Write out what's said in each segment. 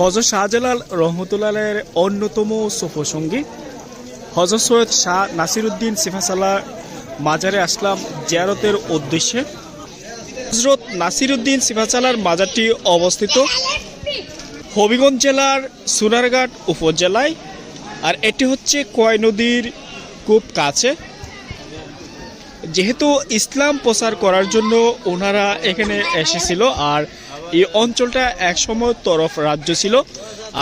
হজরত শাহজালাল রহমতুল্লাহের অন্যতম সফরসঙ্গী হজরত সৈয়দ শাহ নাসিরুদ্দিন সিফাসাল্লাহ মাজারে আসলাম জিয়ারতের উদ্দেশ্যে। হজরত নাসিরুদ্দিন সিফাসালার মাজারটি অবস্থিত হবিগঞ্জ জেলার সুনারঘাট উপজেলায়, আর এটি হচ্ছে কয় নদীর খুব কাছে। যেহেতু ইসলাম প্রচার করার জন্য ওনারা এখানে এসেছিল, আর এই অঞ্চলটা একসময় তরফ রাজ্য ছিল।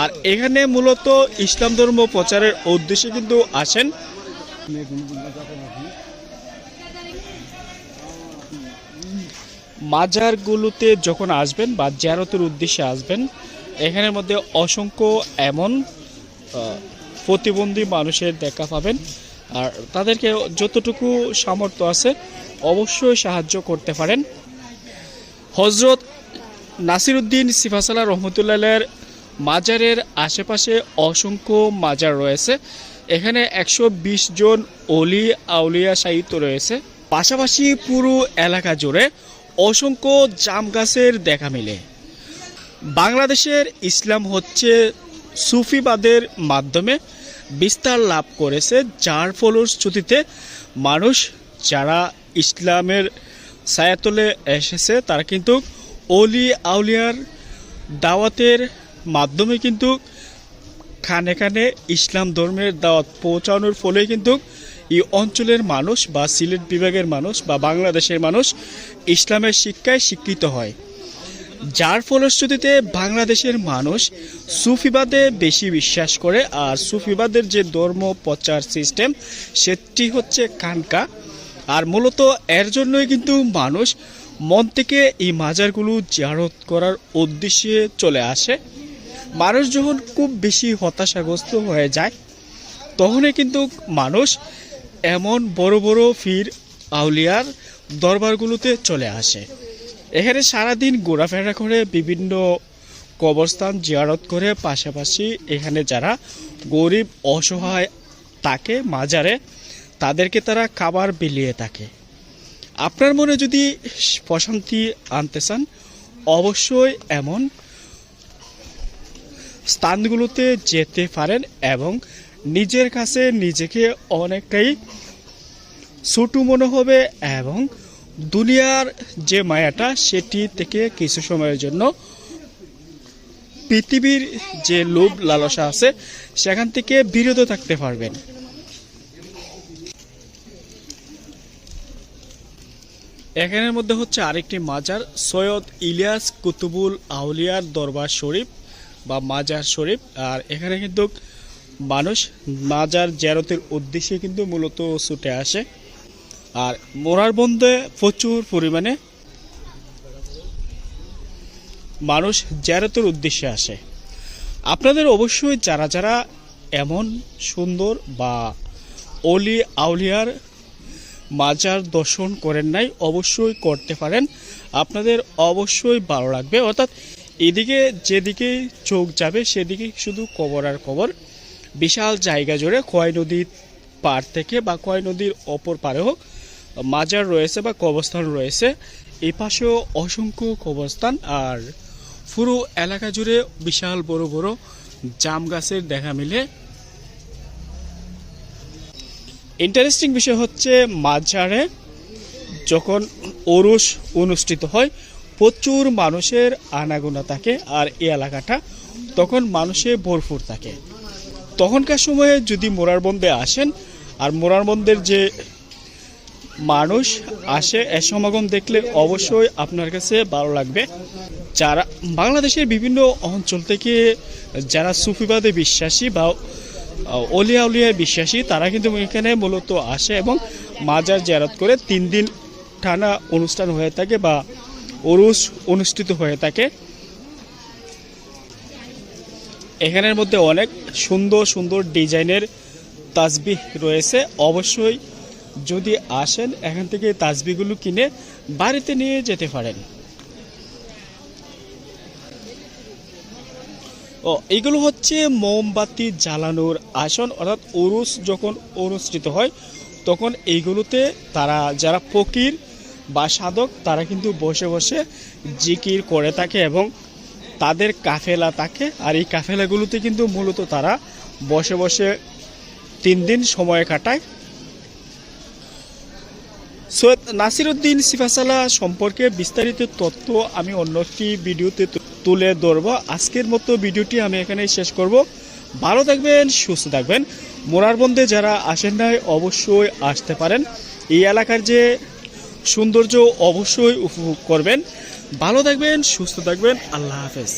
আর এখানে মূলত ইসলাম ধর্ম প্রচারের উদ্দেশ্যে কিন্তু আসেন। মাজারগুলোতে যখন আসবেন বা জিয়ারতের উদ্দেশ্যে আসবেন, এখানের মধ্যে অসংখ্য এমন প্রতিবন্ধী মানুষের দেখা পাবেন। আর তাদেরকে যতটুকু সামর্থ্য আছে, অবশ্যই সাহায্য করতে পারেন। হজরত নাসিরুদ্দিন সিফাসালা রহমতুল্লাহের মাজারের আশেপাশে অসংখ্য মাজার রয়েছে। এখানে একশো বিশ জন অলি আউলিয়া সাহিত্য রয়েছে। পাশাপাশি পুরো এলাকা জুড়ে অসংখ্য জাম গাছের দেখা মিলে। বাংলাদেশের ইসলাম হচ্ছে সুফিবাদের মাধ্যমে বিস্তার লাভ করেছে, যার ফলশ্রুতিতে মানুষ যারা ইসলামের সায়াতলে এসেছে, তারা কিন্তু অলি আউলিয়ার দাওয়াতের মাধ্যমে কিন্তু খানে খানে ইসলাম ধর্মের দাওয়াত পৌঁছানোর ফলে কিন্তু এই অঞ্চলের মানুষ বা সিলেট বিভাগের মানুষ বা বাংলাদেশের মানুষ ইসলামের শিক্ষায় শিক্ষিত হয়। যার ফলশ্রুতিতে বাংলাদেশের মানুষ সুফিবাদে বেশি বিশ্বাস করে আর সুফিবাদের যে ধর্ম প্রচার সিস্টেম, সেটি হচ্ছে কানকা আর মূলত এর জন্যই কিন্তু মানুষ মন থেকে এই মাজারগুলো জিয়ারত করার উদ্দেশ্যে চলে আসে। মানুষ যখন খুব বেশি হতাশাগ্রস্ত হয়ে যায়, তখনই কিন্তু মানুষ এমন বড় বড় ফির আউলিয়ার দরবারগুলোতে চলে আসে। এখানে সারাদিন ঘোরাফেরা করে বিভিন্ন কবরস্থান জিয়ারত করে পাশাপাশি এখানে যারা গরিব, অসহায় তাকে মাজারে, তাদেরকে তারা খাবার বিলিয়ে থাকে। আপনার মনে যদি প্রশান্তি আনতে চান, অবশ্যই এমন স্থানগুলোতে যেতে পারেন এবং নিজের কাছে নিজেকে অনেকটাই ছোট মনে হবে এবং দুনিয়ার যে মায়াটা সেটি থেকে কিছু সময়ের জন্য পৃথিবীর যে লোভ লালসা আছে, সেখান থেকে বিরত থাকতে পারবেন। এখানের মধ্যে হচ্ছে আরেকটি মাজার, সৈয়দ ইলিয়াস কুতুবুল আউলিয়ার দরবার শরীফ বা মাজার শরীফ। আর এখানে কিন্তু মানুষ মাজার জেরতের উদ্দেশ্যে কিন্তু মূলত ছুটে আসে। আর মোরার বন্ধে প্রচুর পরিমাণে মানুষ জেরতের উদ্দেশ্যে আসে। আপনাদের অবশ্যই যারা যারা এমন সুন্দর বা অলি আউলিয়ার মাজার দর্শন করেন নাই, অবশ্যই করতে পারেন। আপনাদের অবশ্যই ভালো লাগবে। অর্থাৎ এদিকে যেদিকে চোখ যাবে সেদিকে শুধু কবর আর কবর। বিশাল জায়গা জুড়ে কয় নদীর পার থেকে বা কয় নদীর অপর পারে হোক, মাজার রয়েছে বা কবরস্থান রয়েছে এই পাশেও অসংখ্য কবরস্থান আর পুরো এলাকা জুড়ে বিশাল বড় বড় জাম গাছের দেখা মিলে। ইন্টারেস্টিং বিষয় হচ্ছে মাঝারে যখন ওরস অনুষ্ঠিত হয়, প্রচুর মানুষের আনাগোনা থাকে আর এই এলাকাটা তখন মানুষে ভরপুর থাকে। তখনকার সময়ে যদি মোরার বন্দে আসেন আর মোরার বন্দের যে মানুষ আসে, এ সমাগম দেখলে অবশ্যই আপনার কাছে ভালো লাগবে। যারা বাংলাদেশের বিভিন্ন অঞ্চল থেকে যারা সুফিবাদে বিশ্বাসী বা অলিয়া উলিয়ায় বিশ্বাসী, তারা কিন্তু এখানে মূলত আসে এবং মাজার জিয়ারত করে তিন দিন টানা অনুষ্ঠান হয়ে থাকে বা ওরুস অনুষ্ঠিত হয়ে থাকে। এখানের মধ্যে অনেক সুন্দর সুন্দর ডিজাইনের তাসবিহ রয়েছে। অবশ্যই যদি আসেন, এখান থেকে তাজবিগুলো কিনে বাড়িতে নিয়ে যেতে পারেন। ও, এগুলো হচ্ছে মোমবাতি জ্বালানোর আসন, অর্থাৎ ওরুস যখন অনুষ্ঠিত হয়, তখন এইগুলোতে তারা, যারা ফকির বা সাধক, তারা কিন্তু বসে বসে জিকির করে থাকে এবং তাদের কাফেলা থাকে। আর এই কাফেলাগুলোতে কিন্তু মূলত তারা বসে বসে তিন দিন সময় কাটায়। সৈয়দ নাসিরুদ্দিন সিফাসালা সম্পর্কে বিস্তারিত তথ্য আমি অন্য একটি ভিডিওতে তুলে ধরবো। আজকের মতো ভিডিওটি আমি এখানে শেষ করব। ভালো থাকবেন, সুস্থ থাকবেন। মোরারবন্দে যারা আসেন নাই, অবশ্যই আসতে পারেন। এই এলাকার যে সৌন্দর্য অবশ্যই উপভোগ করবেন। ভালো থাকবেন, সুস্থ থাকবেন। আল্লাহ হাফেজ।